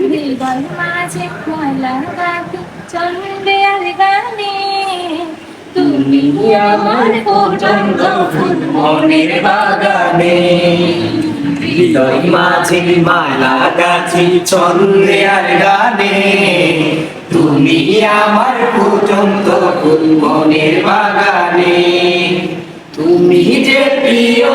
হৃদয় মাঝে মালা গাথি চন্দ্রে আর গানে। তুমি মালা গাছি চন্দ্রে গানে। তুমি আমার পর্যন্ত মনের বাগানে। তুমি যে প্রিয়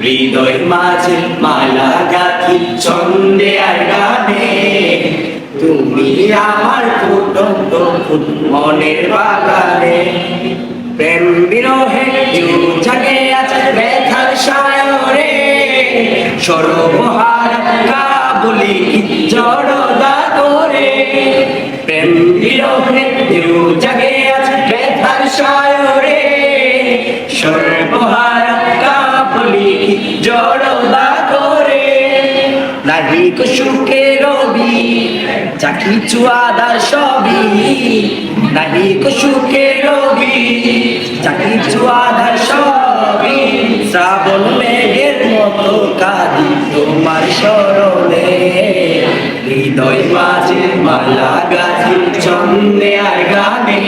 হৃদয় মাঝে মালা গাথি, ছন্দে আর তুমি আমার ফুটন্ত বাগানে। প্রেম বিরহে জাগে আছে ব্যথার সায়রে। সর্বহার কাবুলি জড়দা জড়দা করে নাহি সুখে রবি যা কিছু আদার সবই। নাহি সুখে রবি যা কিছু আদার শ্রাবণ মেঘের মতো কাঁদি তোমার স্মরণে, হৃদয় মাঝে মালা গাছি ছন্দে আর গানে।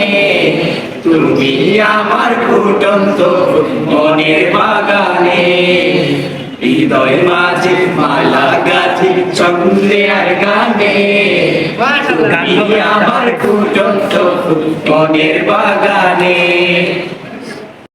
তুমি আমার ফুটন্ত মনের বাগানে। হৃদয় মাঝে মালা গাছি চন্দ্রে আর গানে। আমার ফুটন্ত মনের বাগানে।